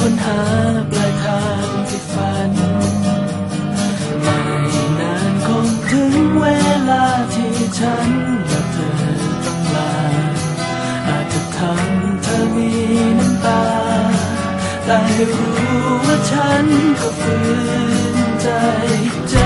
ค้นหาปลายทางที่ฝัน ไม่นานคงถึงเวลาที่ฉันและเธอต้องลา อาจจะทำเธอมีน้ำตา แต่รู้ว่าฉันก็ฝืนใจใจ